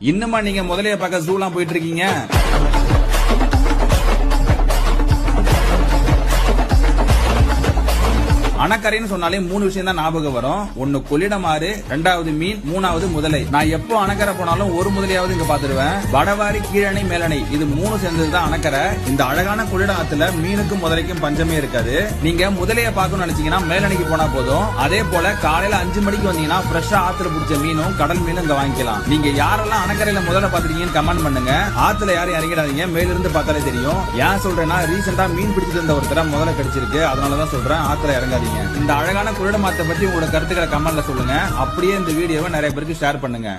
இன்னுமா நீங்க முதலைய பார்க்க ஜூலாம் போயிட்டு இருக்கீங்க? அணக்கரைன்னு சொன்னாலே மூணு விஷயம் தான் ஞாபகம் வரும். ஒன்னு கொள்ளிடமாறு ரெண்டாவது மீன் மூணாவது முதலை. நான் எப்போ அணக்கரை போனாலும் ஒரு முதலையாவது இங்க பாத்துருவேன் வடவாரி கீழணை மேலணை. இது மூணு சேர்ந்ததுதான் அணக்கரை. இந்த அழகான கொள்ளிட ஆத்துல மீனுக்கும் முதலைக்கும் பஞ்சமே இருக்காது. நீங்க முதலைய பார்க்கணும்னு நினைச்சீங்கன்னா மேலணைக்கு போனா போதும். அதே போல காலையில அஞ்சு மணிக்கு வந்தீங்கன்னா ஃப்ரெஷ்ஷா ஆத்துல பிடிச்ச மீனும் கடல் மீனும் இங்க வாங்கிக்கலாம். நீங்க யாரெல்லாம் அணக்கரையில முதல்ல பாத்துருக்கீங்கன்னு கமெண்ட் பண்ணுங்க. ஆத்துல யாரும் இறங்கிடாதீங்க. மேலிருந்து பார்த்தாலே தெரியும். ஏன் சொல்றேன்னா ரீசெண்டா மீன் பிடிச்சிட்டு இருந்த ஒருத்தர முதல்ல கிடைச்சிருக்கு. அதனாலதான் சொல்றேன் ஆத்துல இறங்காதீங்க. இந்த அழகான குருடமாத்தை பத்தி உங்களோட கருத்துக்களை கமெண்ட்ல சொல்லுங்க. அப்படியே இந்த வீடியோவை நிறைய பேருக்கு ஷேர் பண்ணுங்க.